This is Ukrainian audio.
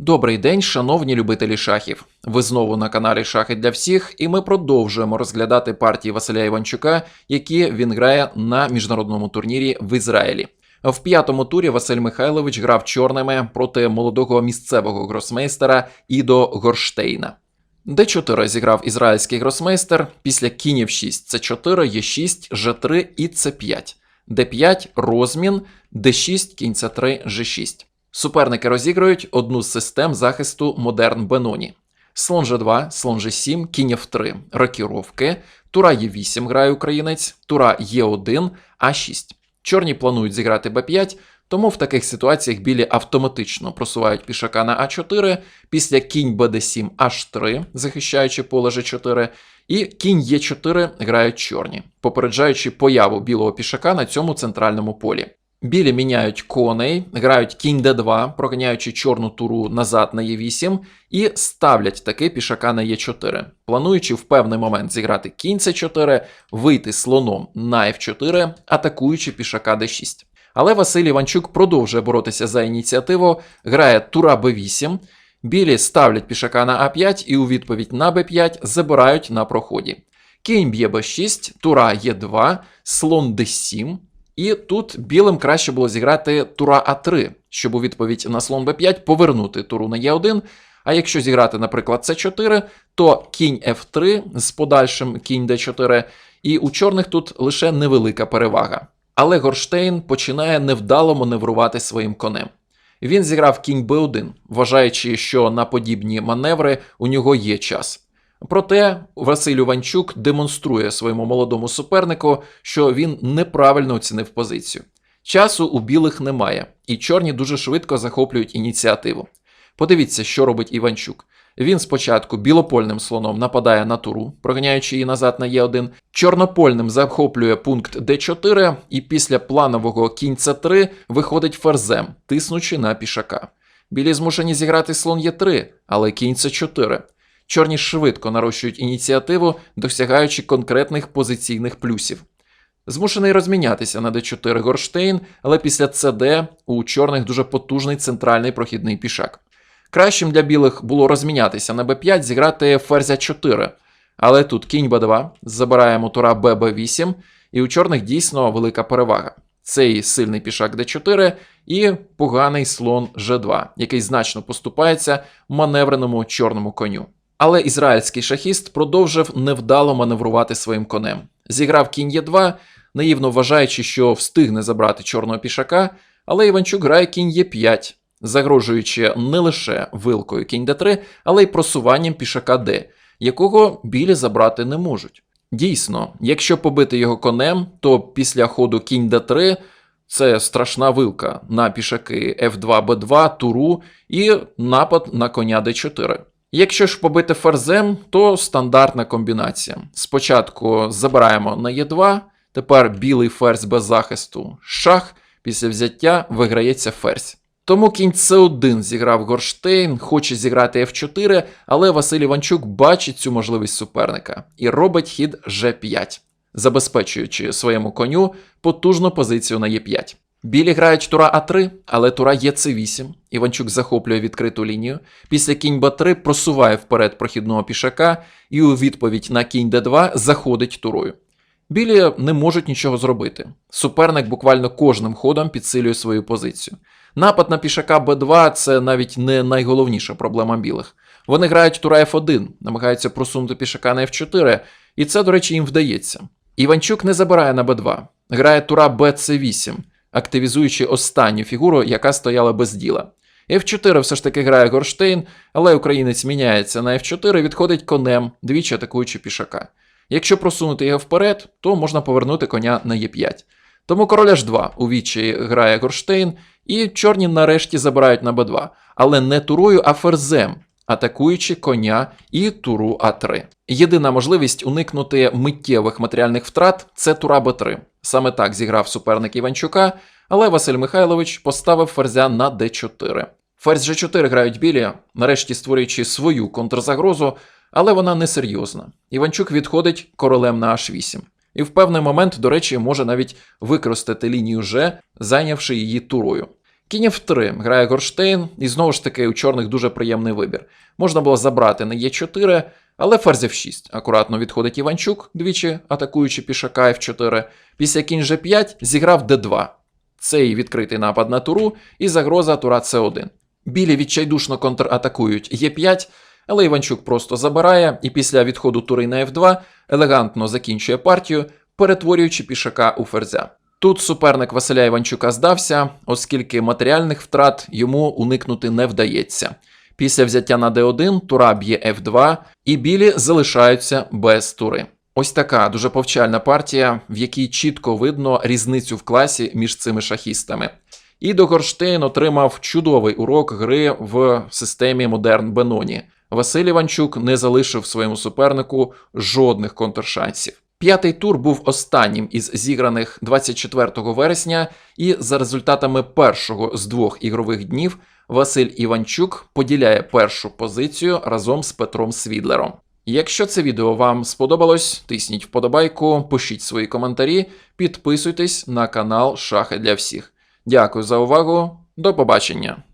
Добрий день, шановні любителі шахів. Ви знову на каналі Шахи для всіх, і ми продовжуємо розглядати партії Василя Іванчука, які він грає на міжнародному турнірі в Ізраїлі. В п'ятому турі Василь Михайлович грав чорними проти молодого місцевого гросмейстера Ідо Горштейна. Д4 зіграв ізраїльський гросмейстер після кінів 6 С4, Е6, Ж3 і С5. Д5 розмін, Д6, кінь С3, Ж6. Суперники розіграють одну з систем захисту модерн Беноні. Слон G2, слон G7, кінь F3, рокіровки, тура Е8 грає українець, тура Е1, А6. Чорні планують зіграти Б5, тому в таких ситуаціях білі автоматично просувають пішака на А4, після кінь БД7 H3, захищаючи поле G4, і кінь Е4 грають чорні, попереджаючи появу білого пішака на цьому центральному полі. Білі міняють коней, грають кінь d2, проганяючи чорну туру назад на e8, і ставлять таки пішака на e4, плануючи в певний момент зіграти кінь c4, вийти слоном на f4, атакуючи пішака d6. Але Василь Іванчук продовжує боротися за ініціативу, грає тура b8, білі ставлять пішака на а5 і у відповідь на b5 забирають на проході. Кінь б'є b6, тура е2, слон d7. І тут білим краще було зіграти тура А3, щоб у відповідь на слон Б5 повернути туру на Е1. А якщо зіграти, наприклад, С4, то кінь F3 з подальшим кінь Д4, і у чорних тут лише невелика перевага. Але Горштейн починає невдало маневрувати своїм конем. Він зіграв кінь Б1, вважаючи, що на подібні маневри у нього є час. Проте Василь Іванчук демонструє своєму молодому супернику, що він неправильно оцінив позицію. Часу у білих немає, і чорні дуже швидко захоплюють ініціативу. Подивіться, що робить Іванчук. Він спочатку білопольним слоном нападає на туру, проганяючи її назад на Е1, чорнопольним захоплює пункт Д4, і після планового кінь С3 виходить ферзем, тиснучи на пішака. Білі змушені зіграти слон Е3, але кінь С4. Чорні швидко нарощують ініціативу, досягаючи конкретних позиційних плюсів. Змушений розмінятися на d4 Горштейн, але після CD у чорних дуже потужний центральний прохідний пішак. Кращим для білих було розмінятися на b5, зіграти ферзя 4. Але тут кінь b2, забираємо тура bb8, і у чорних дійсно велика перевага. Цей сильний пішак d4 і поганий слон g2, який значно поступається маневреному чорному коню. Але ізраїльський шахіст продовжив невдало маневрувати своїм конем. Зіграв кінь Е2, наївно вважаючи, що встигне забрати чорного пішака, але Іванчук грає кінь Е5, загрожуючи не лише вилкою кінь Д3, але й просуванням пішака Д, якого білі забрати не можуть. Дійсно, якщо побити його конем, то після ходу кінь Д3 це страшна вилка на пішаки F2, B2, туру і напад на коня D4. Якщо ж побити ферзем, то стандартна комбінація. Спочатку забираємо на Е2, тепер білий ферзь без захисту, шах, після взяття виграється ферзь. Тому кінь С1 зіграв Горштейн, хоче зіграти F4, але Василь Іванчук бачить цю можливість суперника і робить хід G5, забезпечуючи своєму коню потужну позицію на Е5. Білі грають тура А3, але тура є С8. Іванчук захоплює відкриту лінію. Після кінь Б3 просуває вперед прохідного пішака і у відповідь на кінь Д2 заходить турою. Білі не можуть нічого зробити. Суперник буквально кожним ходом підсилює свою позицію. Напад на пішака Б2 це навіть не найголовніша проблема білих. Вони грають тура F1, намагаються просунути пішака на F4, і це, до речі, їм вдається. Іванчук не забирає на Б2, грає тура БЦ8 активізуючи останню фігуру, яка стояла без діла. F4 все ж таки грає Горштейн, але українець міняється на F4, відходить конем, двічі атакуючи пішака. Якщо просунути його вперед, то можна повернути коня на Е5. Тому король H2 у вічі грає Горштейн, і чорні нарешті забирають на Б2, але не турою, а ферзем, атакуючи коня і туру А3. Єдина можливість уникнути миттєвих матеріальних втрат це тура Б3. Саме так зіграв суперник Іванчука, але Василь Михайлович поставив ферзя на d4. Ферзь G4 грають білі, нарешті створюючи свою контрзагрозу, але вона несерйозна. Іванчук відходить королем на h8. І в певний момент, до речі, може навіть використати лінію G, зайнявши її турою. Кінь F3 грає Горштейн, і знову ж таки у чорних дуже приємний вибір. Можна було забрати на Е4, але ферзь F6. Акуратно відходить Іванчук, двічі атакуючи пішака F4. Після кінь G5 зіграв D2. Цей відкритий напад на туру і загроза тура C1. Білі відчайдушно контратакують Е5, але Іванчук просто забирає і після відходу тури на F2 елегантно закінчує партію, перетворюючи пішака у ферзя. Тут суперник Василя Іванчука здався, оскільки матеріальних втрат йому уникнути не вдається. Після взяття на d1 тура б'є f2, і білі залишаються без тури. Ось така дуже повчальна партія, в якій чітко видно різницю в класі між цими шахістами. І Горштейн отримав чудовий урок гри в системі Модерн Беноні. Василь Іванчук не залишив своєму супернику жодних контршансів. П'ятий тур був останнім із зіграних 24 вересня, і за результатами першого з двох ігрових днів Василь Іванчук поділяє першу позицію разом з Петром Свідлером. Якщо це відео вам сподобалось, тисніть вподобайку, пишіть свої коментарі, підписуйтесь на канал Шахи для всіх. Дякую за увагу, до побачення!